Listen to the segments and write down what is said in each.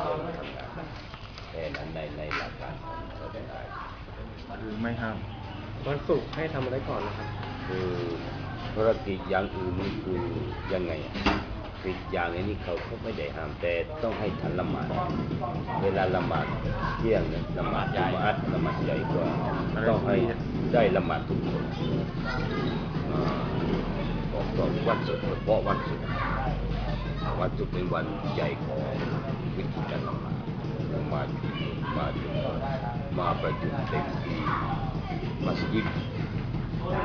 เชิญทำงานแค่นั้นในในหลักการของศาสนาคือไม่ห้ามวันศุกร์ให้ทำอะไรก่อนนะครับ คือธุรกิจอย่างอื่นนี่คือยังไงอะปิดอย่างอันนี้เขาเขาไม่ได้ห้ามแต่ต้องให้ทันละหมาดเวลาละหมาดเที่ยงเนี่ยละหมาดจุมอัดละหมาดใหญ่กว่าต้องให้ได้ละหมาดทุกคนอ่าบอกก่อนวันศุกร์เฉพาะวันศุกร์วันศุกร์เป็นวันใหญ่ของ วิธีการละมาดมาชุมนุมาชุมนุมาประชุเต็มที่มัสยิด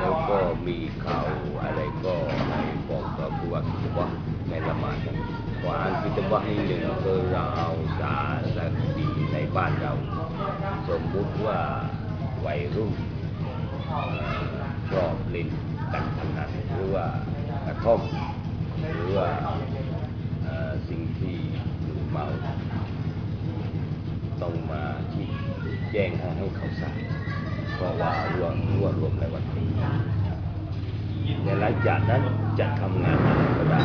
แล้วก็มีข่าวอะไรก็ให้บอกกับผู้ว่าคิดว่าในละหมาดนั้นว่าอันคิดว่าให้หนึ่งคือเราเอาสารดีในบ้านเรา สมมุติว่าวัยรุ่นชอบเล่นกันพนันหรือว่ากระท่อมหรือว่าสิ่งที่ เมา ต้องมาที่แจ้งให้ให้เขาทราบเพราะว่ารวมรวมรวมในวันนี้ในหลังจากนั้นจะทำงานอะไรก็ได้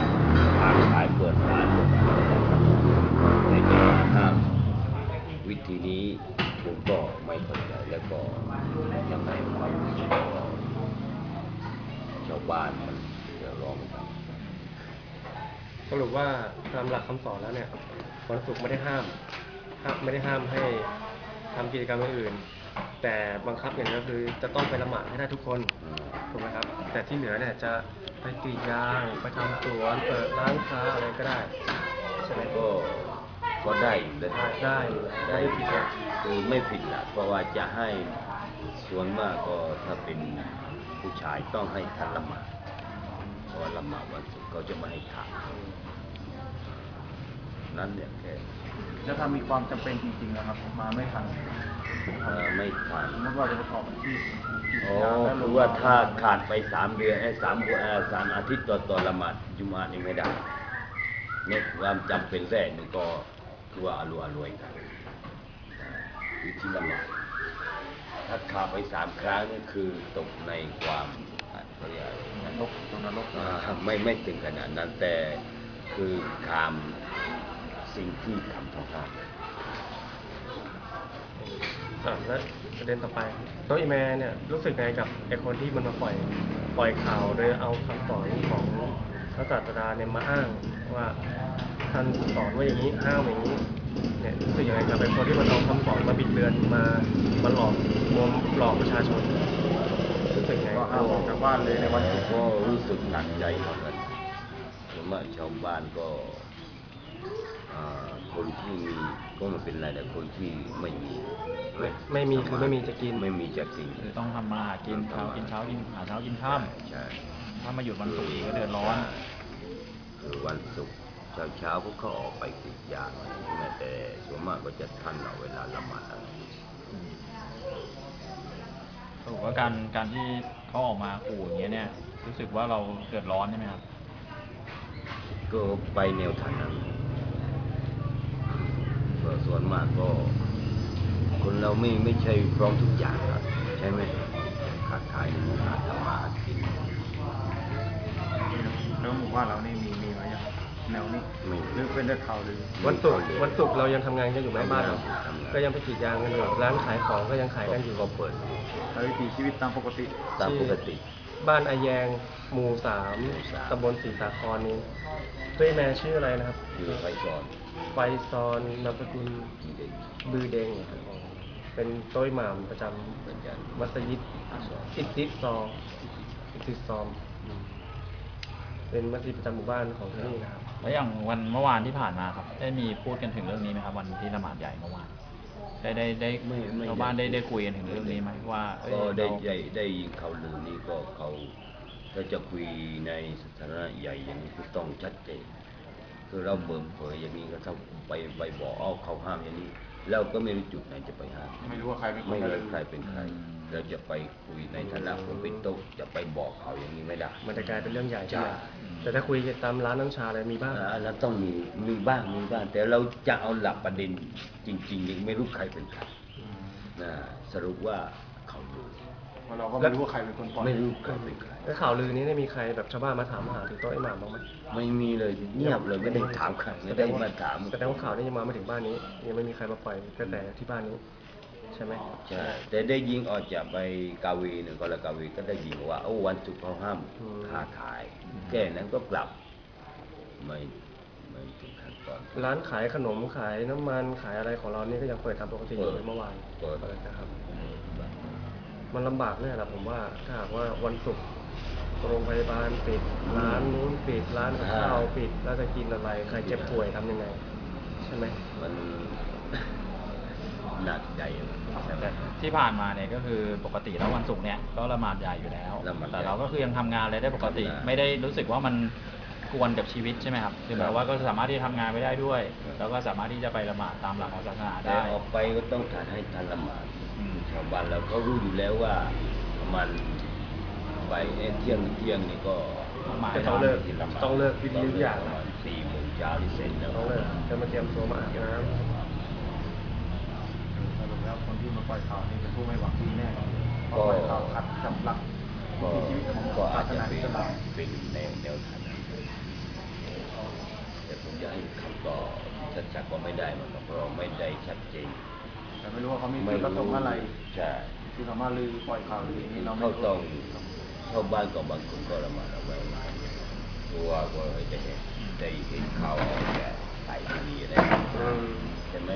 ทางขายเปิดร้านเปิดอะไรก็ได้ในจะมาห้ามวิธีนี้ผมก็ไม่เข้าใจแล้วก็ยังไงความรู้สึกของชาวบ้านมันเดือดร้อนกันสรุปว่าตามหลักคำสอนแล้วเนี่ย วันศุกร์ไม่ได้ห้ามห้ามไม่ได้ห้ามให้ทำกิจกรรมอื่น แต่บังคับอย่างเดียวคือจะต้องไปละหมาดให้ได้ทุกคนอืมถูกไหมครับ แต่ที่เหลือเนี่ยจะไปกรีดยางไปทำสวนเปิดร้านค้าอะไรก็ได้ใช่ไหมก็ก็ได้อยู่เลยได้อยู่ไม่ได้ผิดหลักคือไม่ผิดหลักเพราะว่าจะให้ส่วนมากก็ถ้าเป็นผู้ชายต้องให้ทันละหมาดเพราะว่าละหมาดวันศุกร์เขาจะไม่ให้ทำนั้ นเนี่ยแค่แล้วถ้ามีความจำเป็นจริงๆนะครับ มาไม่ทันเอ่อไม่ทัน สมมติว่าจะประกอบอาชีพกรีดโอ้ยางแล้วลคืงอว่าถ้าขาดไปสามเดือนไอ้สามเอ่อสามอาทิตย์ต่อต่อละหมาดจุมานี่ไม่ได้เนี่ยความจำเป็นแรกนี่ก็คือว่าอรวยอรวยกันวิธีละหมาดถ้าขาดไปสามครั้งนี่คือตกในความเขาเรียกอะไรนนะรกตรงนรก อ่าไม่ไม่ถึงขนาดนั้นแต่คือขาม สิ่งที่ทำต้องห้ามอะแล้วประเด็นต่อไปโต๊ะอีแมเนี่ยรู้สึกไงกับไอ้คนที่มันมาปล่อยปล่อยข่าวโดยเอาคำสอนของพระศาสดาเนี่ยมาอ้างว่าท่านสอนว่าอย่างนี้ห้ามอย่างนี้เนี่ยรู้สึกยังไงกับไอ้คนที่มันเอาคำสอนมาบิดเบือนมามาหลอกลวงหลอกประชาชนรู้สึกไงก็ห้ามออกจากบ้านเลยในวันศุกร์ก็รู้สึกหนักใจเหมือนกันส่วนมากชาวบ้านก็อ่า คนที่มีก็ไมันเป็นไรแต่คนที่ไม่มีไม่ไม่มีคือไม่มีจะกิน ไม่มีจะกินคือต้องทำมาหากินเช้ากินเช้ากินหาเช้ากินค่ใช่ำถ้ามาหยุดวันศุกร์อีกก็เดือดร้อนคือวันศุกร์เช้าเช้าๆพวกเขาออกไปกรีดยางอะไรอย่างเงี้ยแต่ส่วนมากก็จะทันเอาเวลาละหมาดอะไรสรุปว่าการการที่เขาออกมาขู่อย่างเงี้ยเนี่ย รู้สึกว่าเราเดือดร้อนใช่ไหมครับ ก็ไปแนวทางนั้นก็ ส่วนมากก็คนเราไม่ไม่ใช่พร้อมทุกอย่างครับใช่ไหมขาดขายขาดทำมาหากินแล้วหมู่บ้านเรานี่มีมีไหมยังแนวนี้ไม่หรือเป็นแต่ข่าวลือวันศุกร์วันศุกร์เรายังทำงานกันอยู่ไหมบ้านเราทำงานก็ยังไปกรีดยางกันอยู่ร้านขายของก็ยังขายกันอยู่ก็เปิดแล้ววิถีชีวิตตามปกติตามปกติ บ้านอาแยงหมู่สามหมู่สามตำบลศรีสาครนี้ด้วยแม่ชื่ออะไรนะครับอยู่ไปสอน ไฟซอนนามสกุลที่เด็กบือเดงครับเป็นโต้ยหมามประจเหมือนกันำมัสยิดสอนอิติซอมอิติซอมอืมเป็นมัสยิดประจำหมู่บ้านของที่นี่นะครับ แล้วอย่างวันเมื่อวานที่ผ่านมาครับ ได้มีพูดกันถึงเรื่องนี้ไหมครับ วันที่ละหมาดใหญ่เมื่อวาน ได้ได้ได้ไม่ไม่ ชาวบ้านได้ได้คุยกันถึงเรื่องนี้ไหมว่าเอ้ยก็ได้เราได้ได้ยินเขาลือนี่ก็เขาถ้าจะคุยในสถานะใหญ่อย่างนี้คือต้องชัดเจน คือเราเปิดเผยอย่างนี้ก็ถ้าไปไปบอกเอาเขาห้ามอย่างนี้เราก็ไม่รู้จุดไหนจะไปห้ามไม่รู้ว่าใครเป็นคนไม่กระรู้ลือใครเป็นใคร เราจะไปคุยในฐานะผมเป็นโต๊ะจะไปบอกเขาอย่างนี้ไม่ได้ มันจะกลายเป็นเรื่องใหญ่ใช่ไหมใช่ แต่ถ้าคุยกันตามร้านน้ำชาอะไรมีบ้างอ่าแล้วต้องมีมีบ้างมีบ้าง แต่เราจะเอาหลักประเด็นจริงๆยังไม่รู้ใครเป็นใครอืมนะสรุปว่า เขารู้วันเพราะเราก็ไม่รู้ว่าใครเป็นคนปล่อยไม่รู้ใครเป็นใครแล้วข่าวลือนี้เนี่ยมีใครแบบชาวบ้านมาถามหาถึงโต๊ะไอ้หม่ำบ้างไหมไม่มีเลยเงียบเลยไม่ได้ถามใครไม่ได้มาถามแสดงว่าข่าวนี้ยังมาไม่ถึงบ้านนี้ ยังไม่มีใครมาปล่อยตั้งแต่ที่บ้านนี้ ใช่ไหมใช่แต่ได้ยิงออกจากไปกาวีหนึ่งก็ละกาวีก็ได้ยิงว่าโอ้วันศุกร์เขาห้ามค้าขายแค่นั้นก็กลับไม่ไม่ถึงขั้นตอนร้านขายขนมขายน้ำมันขายอะไรของเรานี่ก็ยังเปิดทำปกติอยู่เลยเมื่อวานเปิดนะครับ มันลำบากแน่แหละผมว่า ถ้าหากว่าวันศุกร์โรงพยาบาลปิดร้านนู้นปิดร้านกับข้าวปิดแล้วจะกินอะไรใครเจ็บป่วยทำยังไง ใช่ไหม มันหนักใจใช่ไหมแต่ที่ผ่านมาเนี่ยก็คือปกติแล้ววันศุกร์เนี่ยก็ละหมาดใหญ่อยู่แล้ว ละหมาดใหญ่แต่เราก็คือยังทำงานอะไรได้ปกติ ทำงานไม่ได้รู้สึกว่ามันกวนกับชีวิตใช่ไหมครับคือหมายว่าก็สามารถที่จะทำงานไปได้ด้วย ครับ แล้วก็สามารถที่จะไปละหมาดตามหลักของศาสนาแต่ได้ ออกไปก็ต้องทานให้ทันละหมาดอืม ชาวบ้านเราก็รู้อยู่แล้วว่ามันไปเอ่อเที่ยงเที่ยงนี่ก็ละหมาดจะต้องเลิกที่ละหมาดต้องเลิกวิธีทุกอย่างประมาณสี่โมงเช้าที่เสร็จแล้วต้องเลยจะมาเตรียมตัวมาอาบน้สรุปแล้วคนที่มาปล่อยข่าวนี่เป็นผู้ไม่หวังดีแน่เพราะก็ปล่อยข่าวขัดกับหลักก็วิถีชีวิตของก็อาศาจสจะนาเป็อินสลามเป็นแนวแนวทางนั้นแต่ผมจะให้คำตอบที่ชัดๆก็ไม่ได้มันก็เพราะไม่ได้ชัดเจน แต่ไม่รู้ว่าเขามีจุดประสงค์อะไรใช่ที่เขามาลือปล่อยข่าวลือนี้เราไม่เขารู้ต้องเข้าบ้านก็บางคนก็ระมัดระวังตัวก็จะเห็นได้เห็นข่าวออกจากไทยทีวีอะไรำอืมใช่ไหม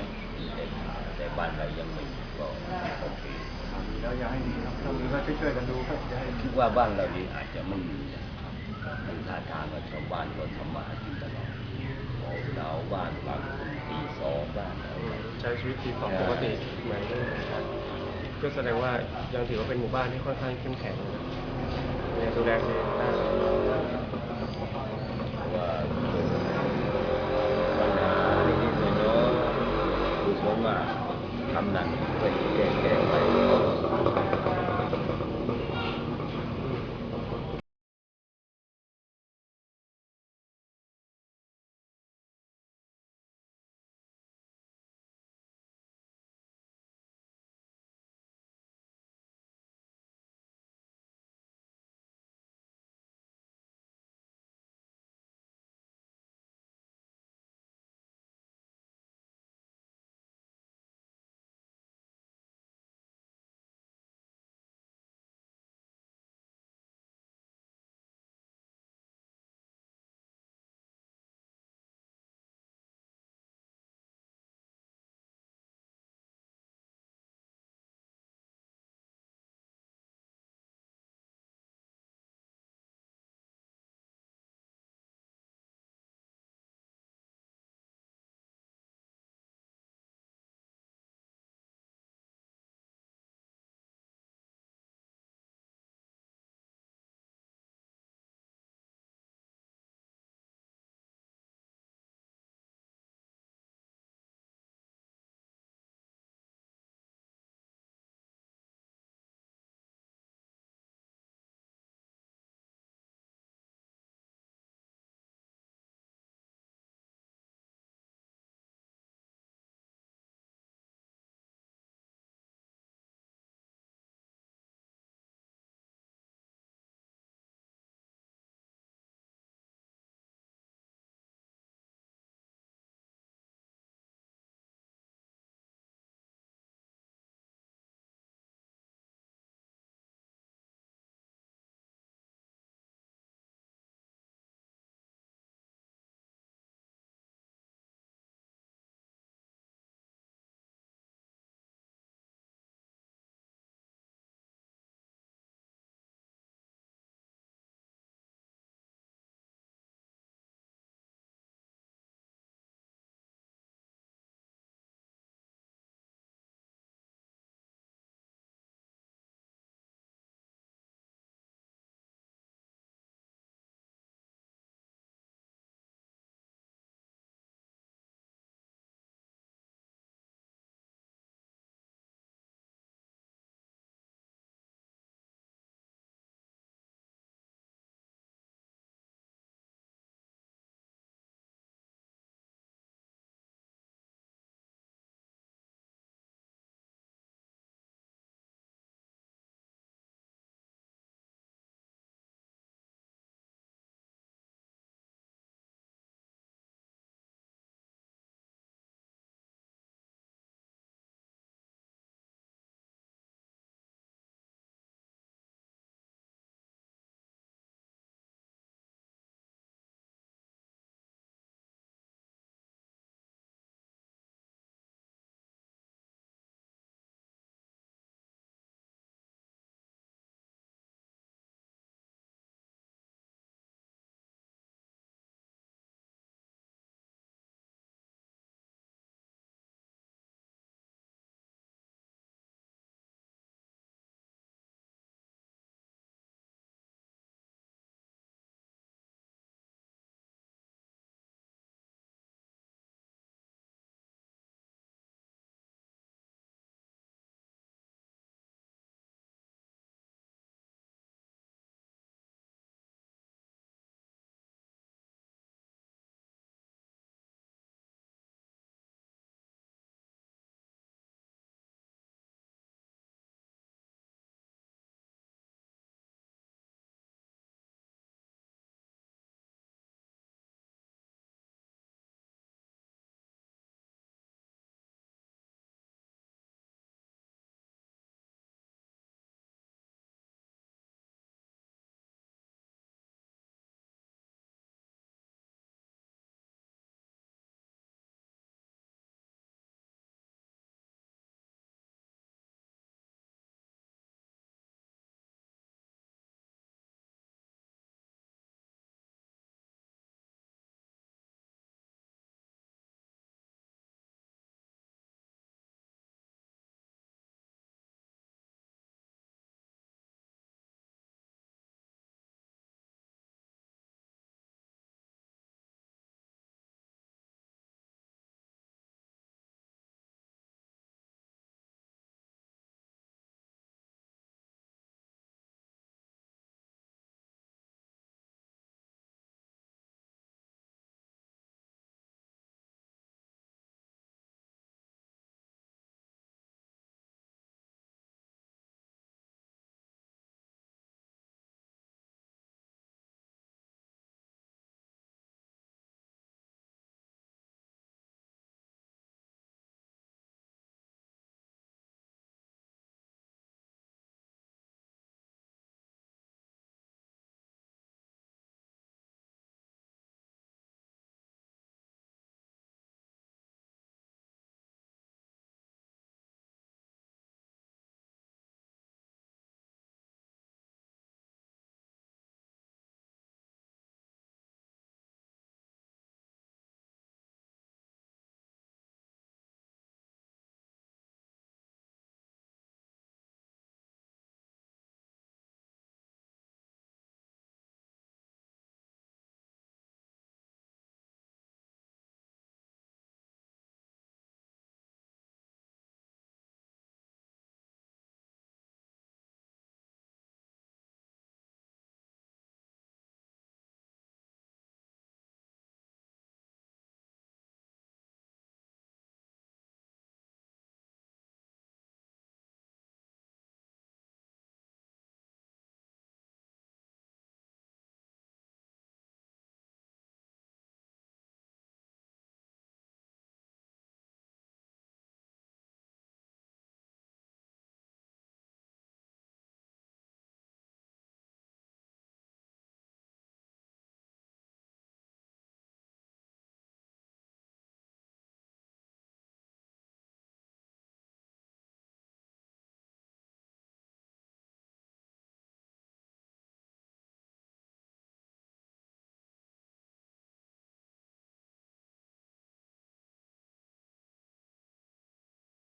แต่แต่บ้านเรายังไม่มีก็โอเคข่าวลือแล้วอย่าให้มีครับถ้ามีก็ช่วยๆกันดูครับอย่าให้มีคิดว่าบ้านเรานี่อาจจะไม่มีนะมันท่าทางว่าชาวบ้านก็ทำมาหากินตลอดโอ้หนาวบ้านบา ช้ชีวิตชีวิตปกติเหมือนก็แสดงว่ายังถือว่าเป็นหมู่บ้านที่ค่อนข้างเข้มแข็งเนี่ยดูแลตัวเองได้เพราะว่าปัญหาเล็กๆน้อยๆคือผมว่าทำนั้นไปแก้แก้ไป